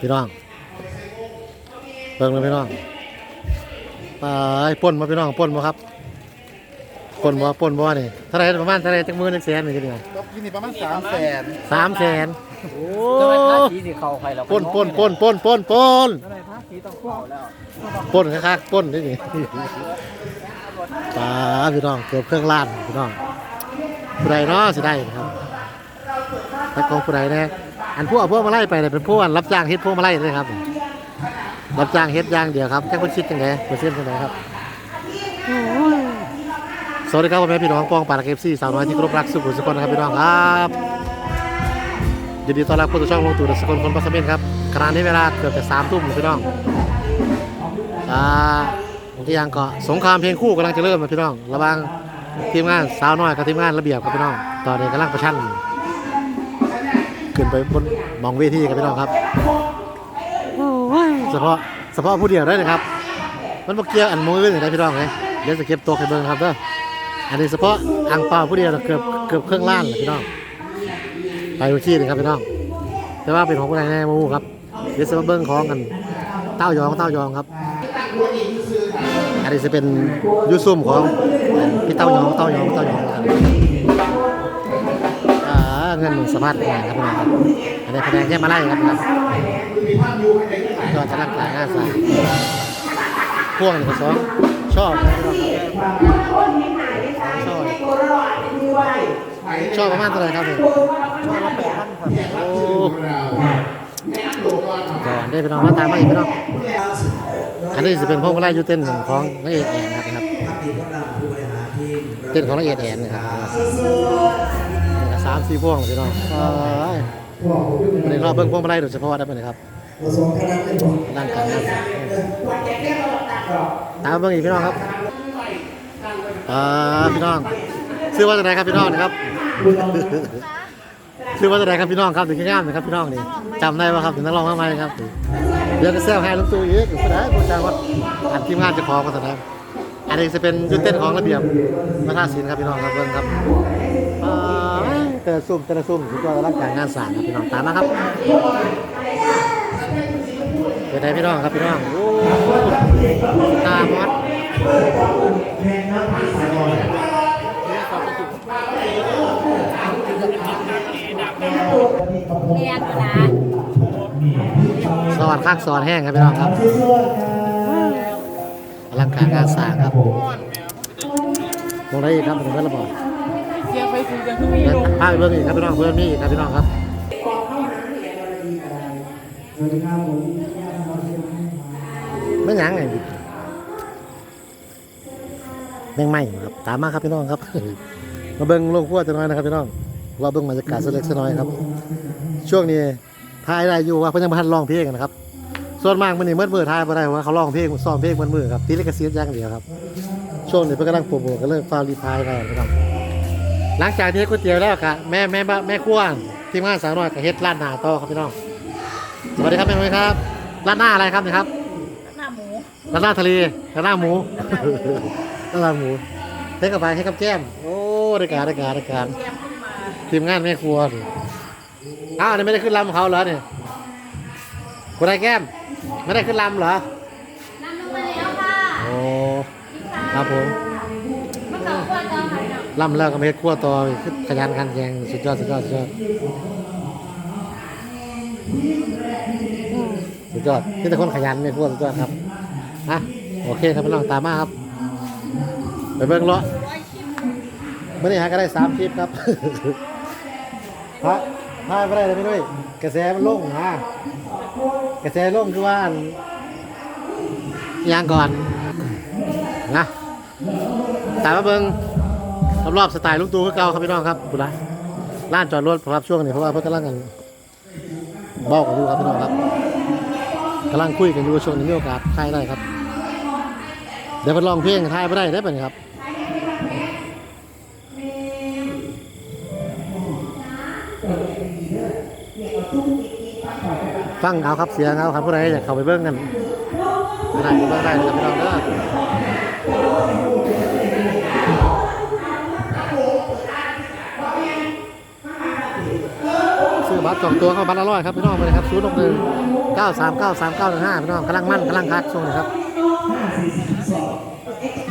พี่น้องเบิ่งเลยพี่น้องไปป่นมาพี่น้องป่นมาครับป่นบ่ป่นบ่นี่เท่าไหรประมาณเท่าไหรจักมือจักแสนนี่กันเนี่ยรถที่นี่ประมาณสามแสนสามแสนโอ้จะไปภาษีสิเขาใครเราป่นป่นป่นป่นป่นป่นจะไปภาษีต้องเข้าแล้วป่นคักๆป่นนี่นี่ป้าพี่น้องเกือบเครื่องล้านพี่น้องผู้ใดเนาะสิได้ครับแต่ของผู้ใดแน่ อันพวกพวกมาไล่ไปเนี่ยเป็นพวกอันรับจ้างเฮ็ดพวกมาไล่เลยครับ รับจ้างเฮ็ดอย่างเดียวครับแค่คนคิดยังไงเปอร์เซ็นต์ยังไงครับสวัสดีครับพ่อแม่พี่น้องปองปากเอฟซีสาวน้อยที่เคารพรักสุขุมสุขคนนะครับพี่น้องครับยินดีต้อนรับเข้าสู่ช่องลงตู่สกลคนปัสเมนครับขณะนี้เวลาเกือบจะสามทุ่มพี่น้องอ่าที่ยังก็สงครามเพลงคู่กำลังจะเริ่มนะพี่น้องระว่างทีมงานสาวน้อยกับทีมงานระเบียบครับพี่น้อง ตอนนี้กำลังประชัน ขึ้นไปบนหมองเวทีครับพี่น้องครับเฉพาะเฉพาะผู้เดียวได้นะครับ มันบ่เกี่ยวอันมือนี่นะพี่น้องเลยเดี๋ยวจะเก็บตัวให้เบิ่งครับเด้ออันนี้เฉพาะอังเปาผู้เดียวน่ะเกือบเกือบเครื่องล้านเลยพี่น้องไปดูที่นี่ครับพี่น้อง แต่ว่าเป็นของผู้ใดแน่หมูครับเดี๋ยวจะมาเบิ่งของกันเต้ายองเต้ายองครับ อันนี้จะเป็นยูซุ่มของพี่เต้ายองเต้ายองเต้ายองนะครับอ่า เงินหมื่นสมาร์ทงานครับพี่น้องครับอันนี้คะแนนแค่มาไล่ครับนะครับก็จะร่างกายง่าสายพ่วงหนึ่งกับสองชอบน้องครับชอบชอบประมาณเท่าไหร่ครับเนี่ยโอ้ก่อนได้ไปน้องมาตามมาอีกพี่น้องอันนี้จะเป็นพวงมาลัยยูเต้นของนักเอกแอนครับนะครับเต้นของนักเอกแอนนะครับ สามสี่พวงพี่น้องโอ้ยวันนี้รอบเบิ้งพวงมาลัยโดยเฉพาะได้ไหมครับร่างกายน่าสนตามเบิ้งอีกพี่น้องครับอ่าพี่น้องชื่อว่าจะไหนครับพี่น้องนะครับชื่อว่าจะไหนครับพี่น้องครับถึงง่ายๆนะครับพี่น้องนี่จำได้ป่ะครับถึงนักร้องมากมายครับเดี๋ยวจะแซวให้ลุงตู่อีกอยู่ก็ได้กูจะว่าอันทีมงานเจะของมาแสดงอันนี้จะเป็นยุดเต้นของระเบียบวัฒนศิลป์ครับพี่น้องครับเบิ่งครับอ่า แต่ละซุ่มแต่ละซุ่มถือว่าร่างกายงานสร้างครับพี่น้องตามนะครับเป็นไงพี่น้องครับพี่น้องตามอดเรียนนะสวัสดีข้างสอนแห้งครับพี่น้องครับร่างกายงานสร้างครับลงได้อีกครับถึงเพื่อนระบอด เสียงไปสูงยังไม่เดินพาไปเบิ่งอีกครับพี่น้องเพื่อนมีอีกครับพี่น้องครับไม่หยังไงแม่งไม่ครับตามมาครับพี่น้องครับ มาเบิ่งลงขั้วจะน้อยนะครับพี่น้องเราเบิ่งบรรยากาศสักเล็กสักน้อยครับ ช่วงนี้ทายได้อยู่ว่าเพิ่นยังบ่ทันร้องเพลงกันนะครับส่วนมากมันนี่เมื่อมือทายบ่ได้เพราะว่าเขาร้องเพลงซ้อมเพลงมันมือครับตีลิขสิทธิ์อย่างเดียวครับช่วงนี้เพิ่นกำลังโปรโมทก็เลยฟาวรีพายกันพี่น้อง หลังจากที่เฮ็ดก๋วยเตี๋ยวแล้วค่ะแม่แม่บ้านแม่ครัวทีมงานสาวน้อยก็เฮ็ดร้านหน้าต่อครับพี่น้องสวัสดีครับแม่นุ้ยครับร้านหน้าอะไรครับเนี่ยครับหน้าหมูร้านหน้าทะเลร้านหน้าหมูร้านหน้าหมูเฮ็ดกับไปเฮ็ดกับแก้มโอ้ได้การได้การได้การทีมงานแม่ครัวสิอ้าวอันนี้ไม่ได้ขึ้นลำเขาเหรอเนี่ยคุณนายแก้มไม่ได้ขึ้นลำเหรอน้ำลงมาแล้วค่ะโอ้ครับผมม ล่ำแล้วก็มาเฮ็ดครัวต่อขยันขันแข็งสุดยอดสุดยอดสุดยอดสุดยอดนี่แต่คนขยันในครัวสุดยอดครับอะโอเคครับพี่น้องตามมาครับไปเบิ่งเลาะเมื่อนี้ฮะก็ได้สามคลิปครับพระพายไม่ได้เลยไม่ด้วยกระแสมันล่งฮะกระแสล่งคือว่านยางก่อนนะตามมาเบิ่ง รอบๆสไตล์ลุงตู่คือเก่าครับพี่น้องครับบุระร้านจอดรถครับช่วงนี้เพราะว่าเพิ่งกำลังกันเบ้ากันอยู่ครับพี่น้องครับกำลังคุยกันอยู่ช่วงนี้มีโอกาสถ่ายได้ครับ เดี๋ยวไปลองเพลงถ่ายไม่ได้ได้ปะเนี่ยครับฟังเอาครับเสียงเอาครับผู้ใดอยากเข้าไปเบิ้งกันได้ไปเบิ้งได้เลยครับพี่น้องเด้อ บัตรสองตัวเข้าบัตรละร้อยครับพี่น้องไปเลยครับศูนย์หกหนึ่งเก้าสามเก้าสามเก้าหนึ่งห้าพี่น้องกำลังมั่นกำลังคักช่วงนี้ครับ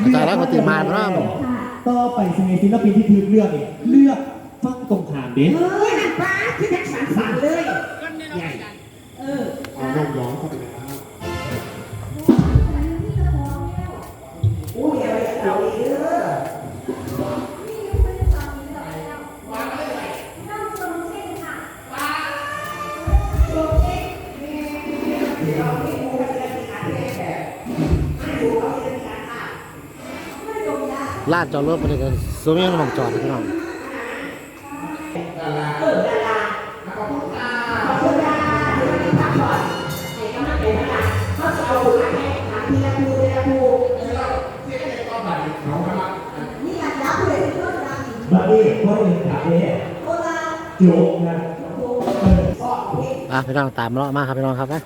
อาจารย์รักปฏิมาพี่น้องต่อไปสมัยศิลปินที่ถูกเลือกเนี่ยเลือกฟังตรงขามเด้เฮ้ยนั่นป้าคือ ลาดจอดรถไปเลยกันโซเมียนหมองจอดพี่น้องบัดนี้พ่อเองถามเด้โจกนะ อะพี่น้องตามเลาะมาครับพี่น้องครับนะ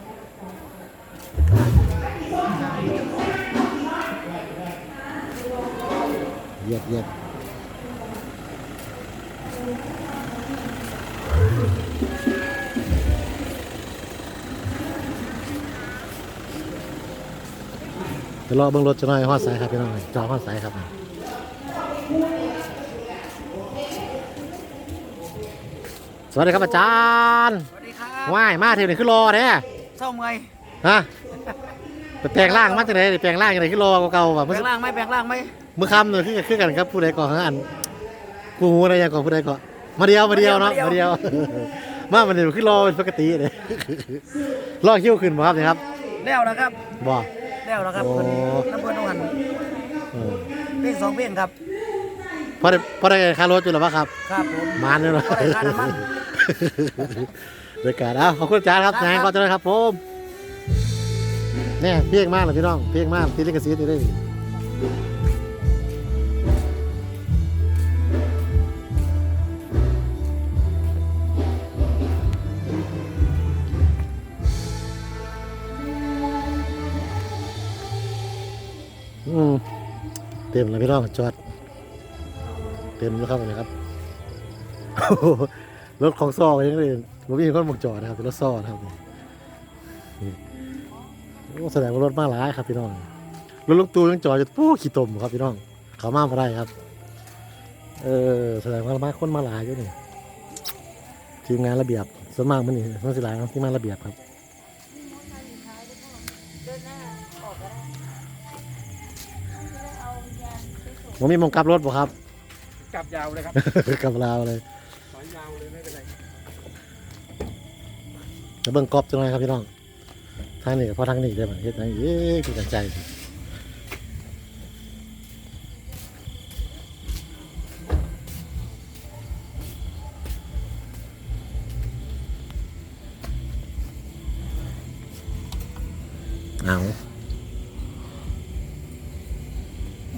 ยียบเหยียบจะรอเบิ้งรถจะน้อยฮอดสายครับพี่น้องจอฮอดสายครับสวัสดีครับอาจารย์สวัสดีครับว่ายมาเที่ยวนี่คือรอเนี่ยเศร้าเมื่อยฮะไปแปลงร่างมาจากไหนแปลงร่างจากไหนคือรอเก่าๆแบบแปลงร่างไหมแปลงร่างไหม มือคำเนี่ยคือคือกันครับผู้ใดก่อนข้างอันกูงูอะไรอย่างก่อนผู้ใดก่อนมาเดียวมาเดียวเนาะมาเดียว มามันเดียวคือรอเป็นปกติเลยรอคิ้วขึ้นบ่ครับเนี่ยครับแล้วนะครับบ่แล้วนะครับโอ้เพิ่นน้ำเพิ่นต้องหันเออเพลงสองเพลงครับพอได้พอได้ค่ารถอยู่หรือเปล่าครับ ครับผมมานเนี่ยเนาะพอได้ค่าน้ำมันโดยการเอาขอบคุณอาจารย์ครับครับนายก็จะได้ครับผมเนี่ยเพียงมากเลยพี่น้องเพียงมากที่ลิขสิทธิ์อยู่ได้ดิอื เต็มเลยพี่น้องจอด เต็มแล้วครับวันนี้ครับรถของซอก็ยังเลยผมมีคนบอกจอดนะครับเป็นรถซอนะครับแสดงว่ารถมาหลายครับพี่น้องรถลูกตูยังจอดอยู่ปู้ขี้ตมครับพี่น้องเขามาบ่ได้ครับ เออแสดงว่ามาคนมาหลายอยู่นี่ทีมงานระเบียบส่วนมากมันนี่มันสิหลายทีมงานระเบียบครับ ผมมีหมองกลับรถบ่ครับ กลับยาวเลยครับกับเราเลยถอยยาวเลยไม่เป็นไรจะเบิ่งกรอบจังเลยครับพี่น้องทางนี้กับพ่อทางนี้ได้ไหมเฮ็ดทางนี้เอ๊ะคือกันใจ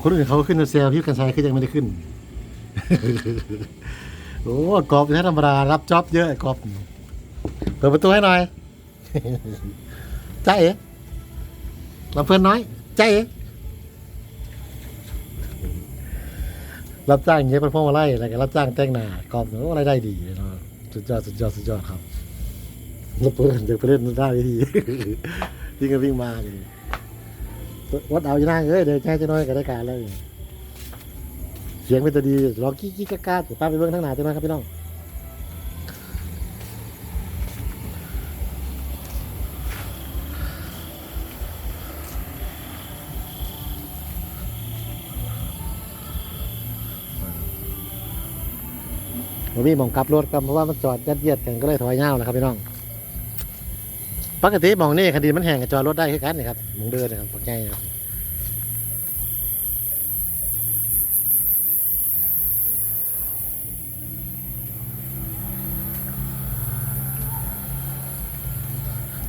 คนอื่นเขาขึ้นเซลพี่กันชัยคือยังไม่ได้ขึ้น โอ้กอบแค่ธรรมดารับจ็อบเยอะไอ้กอบเปิดประตูให้หน่อยจ้าเอ๋ลำเพื่อนน้อยจ้าเอ๋รับจ้างเย็บเป็นพวงมาไล่อะไรกันรับจ้างแต่งหน้ากอบโอ้รได้ดีเนาะสุดยอดสุดยอดสุดยอดครับแล้วเพื่อนจะไปเล่นได้ดีวิ่งกันวิ่งมาเลย วัดเอาอยู่นั่งเอ้ยเดี๋ยวแค่จะน้อยก็ได้การแล้วนี่เสียงเป็นตัวดีร้องกี้กี้ก้าก้าป้าไปเบิ้งทั้งหนาจะน้อยครับพี่น้องผมมีหมองกลับรถครับเพราะว่ามันจอดยัดเยียดกันก็เลยถอยเงาวนะครับพี่น้อง ปกติมองนี่คดีมันแห่งกับจอรถได้คือกันนะครับมองเดินนะครับปกง่ายนะครับ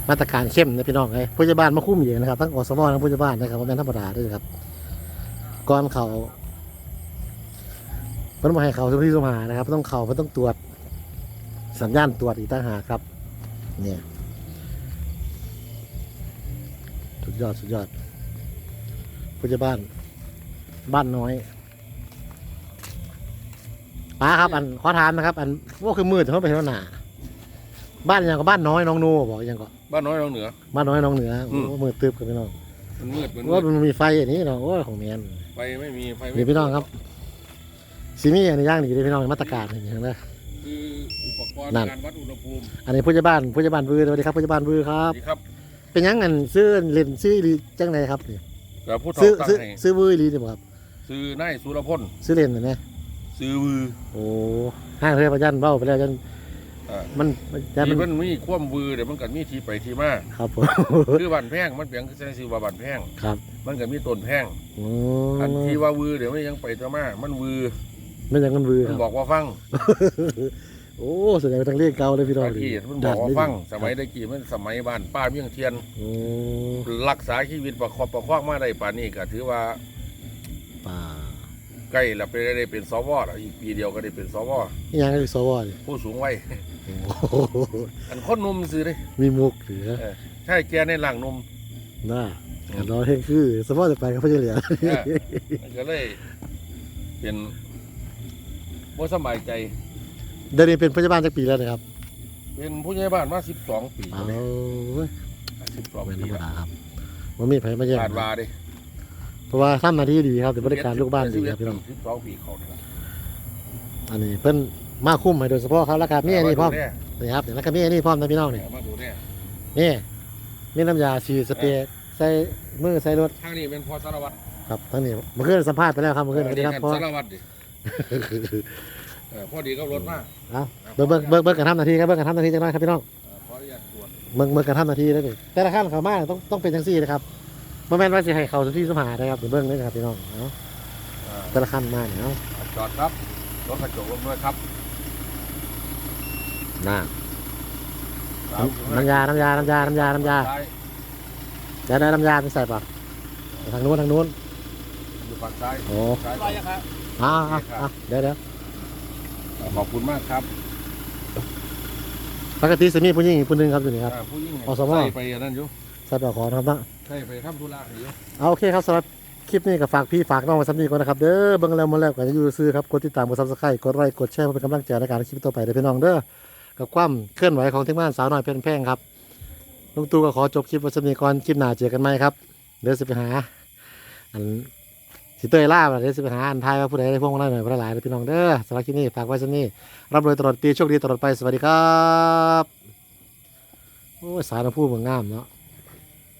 มาตรการเข้มนะพี่น้องเลยผู้ใหญ่บ้านมาคุ้มอยู่นะครับทั้งอสมทั้งผู้ใหญ่บ้านนะครับว่าเป็นธรรมดาด้วยครับก่อนเขาเพิ่นมาให้เขาทุกที่ทุกมานะครับ ต้องเขาเพิ่นต้องตรวจสัญญาณตรวจอีกต่างหากครับ เนี่ย สุดยอด สุดยอดผู้จัดบ้าน บ้านน้อยป้าครับ อันขอถามนะครับ อันว่าคือมืดแต่เขาไปเท่าหนาบ้านยังก็บ้านน้อยน้องนูบอกยังก็บ้านน้อยเราเหนือ บ้านน้อยน้องเหนืออืโอ้มมือตึบกับพี่น้องมันมืดมันมืว่าดมันมีไฟอันนี้เนาะโอ้ยของเมียนไฟไม่มีไฟไม่นี่พี่น้องครับซีมี่อันนี้ย่างดีเลยพี่น้องมาตรการอย่างนี้นะคืออุปกรณ์นั่นการวัดอุณหภูมิอันนี้ผู้ใหญ่บ้านผู้ใหญ่บ้านบือสวัสดีครับผู้ใหญ่บ้านบือครับดีครับ เป็นหยังงันซื้อเล่นซื้ออีหลีจังไหนครับนี่แล้วผู้ซื้อทอตั้งซื้อให้ซื้อบืออีหลีนี่บ่ครับ ซื้อนายสุรพลซื้อเล่นน่ะนะซื้อวือโอ้ห้างเรือประยันเบ้าไปแล้วจันอ่ามันมันยันที่มัมันนมีความวือเดี๋ยวมันก็มีที่ไปที่มาครับผม คือบันแพงมันเปลี่ยนคือซื้อว่าบันแพงครับมันก็มีต้นแพงอือันมที่ว่าวือเดี๋ยวมันยังไปตัวมามันวือไม่ยังมันบือคมัรันบบอกว่าฟัง โอ้แสดงว่าทางเรียกเก่าเลยพี่น้องตะกี้มันบอกว่าฟังสมัยตะกี้มันสมัยบ้านป้าเมี่ยงเทียนอืมรักษาชีวิตประคอบประคองมาได้ป่านนี้ก็ถือว่าป่าใกล้แล้วไปได้เป็นสวแล้วอีกปีเดียวก็ได้เป็นสวนี่ยังคือสวนี่ผู้สูงวัยโอ้โหอันคนหนุ่มซื้อเลยมีมุกหรือใช่แกในหลังหนุ่มน่าอันรอเฮงคือสมมติจะไปกับพระเจ้าเหลือเออมันก็เลยเป็นบ่สบายใจ เดี๋ยวนี้เป็นพยาบาลจากปีแล้วนะครับเป็นผู้ใหญ่บ้านมา12ปีเอาแล้วเว้ย12เป็นธรปีรมแล้วดาครับว่ามีไผมาแย่งขาดว่าเดิเพราะว่าทำหน้าที่ดีครับแต่บริการลูกบ้านดีครับพี่น้อง12ปีเขาเนี่ยอันนี้เพิ่นมาคุ้มให้โดยเฉพาะครับแล้วก็มีอันนี้พร้อมมาดูแลนี่ครับเดี๋ยวแล้วก็มีอันนี้พร้อมนะพี่น้องนี่มาดูแลนี่มีน้ำยาฉีดสเปรย์ใส่มือใส่รถทางนี้เป็นพอสารวัตรครับทั้งนี้เมื่อคืนสัมภาษณ์ไปแล้วครับเมื่อคืนอันสวัสดีนี้ครับกันพอสารวัตรดิ เออพอดีก็รถมาเอาเบิ่งเบิ่งเบิ่งเบิ่งกันทำหนาทีครับเบิ่งกันทำหนาทีจังน้อยครับพี่น้อง เออขออนุญาตตรวจเบิ่งเบิ่งกันทำหนาทีได้เลยแต่ละขั้นเขามาต้องต้องเป็นจังซี่นะครับบ่แม่นว่าสิให้เขาทุกที่สมหานะครับเดี๋ยวเบิ่งเลยนะครับพี่น้องเอาเออแต่ละขั้นมาเนี่ยเอาจอดครับรถกระจกลงด้วยครับน่าน้ำยาน้ำยาน้ำยาน้ำยาน้ำยาซ้ายเดี๋ยวได้น้ำยาไปใส่ป่ะทางนู้นทางนู้นอยู่ฝั่งซ้ายโอ้ซ้ายครับอ่าอ่าอ่าเดี๋ยวเดี๋ยว ขอบคุณมากครับปกติสามีผู้หญิงอีกผู้หนึงครับอยู่นี่ครับ อ่าผู้ยิ่งอสม ใส่ไปอันนั้นอยู่ใส่ปลอกคอนะครับนะใช่ไปทำธุระอยู่เอาโอเคครับสำหรับคลิปนี้ก็ฝากพี่ฝากน้องไว้สักนิดก่อนนะครับเด้อเบิ่งแล้วมาแล้วก็จะอยู่ซื้อครับกดติดตามกดซับสไครต์กดไลค์กดแชร์เพื่อเป็นกำลังใจในการคลิปต่อไปเด้อพี่น้องเด้อกับความเคลื่อนไหวของทีมงานสาวน้อยเพลินแพงครับลุงตู่ก็ขอจบคลิปไว้สักนิดก่อนคลิปหน้าเจอกันไหมครับเดี๋ยวสิไปหาอัน สิเตยล่าบ่ล่ะเดี๋ยวสิไปหาอันทายว่าผู้ใดได้พวกมาได้หน่อยผู้ใดหลายพี่น้องเด้อสำหรับคลิปนี้ฝากไว้สักนิดรับรวยตลอดปีโชคดีตลอดไปสวัสดีครับ โอ้ยสารพูดเหมือนงามเนาะ